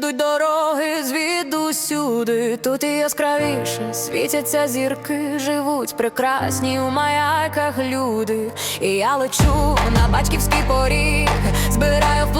ведуть дороги звідусюди. Тут і яскравіше світяться зірки, живуть прекрасні у маяках люди. І я лечу на батьківський поріг, збираю в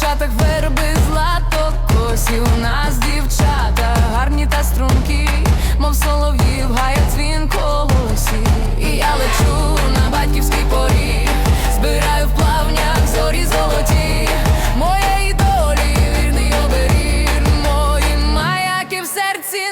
шатах верби злато косі у нас дівчата, гарні та струнки, мов солов'їв, гаять дзвін колосі. І я лечу на батьківський поріг, збираю в плавнях зорі золоті. Моєї долі вірний оберіг, мої маяки в серці.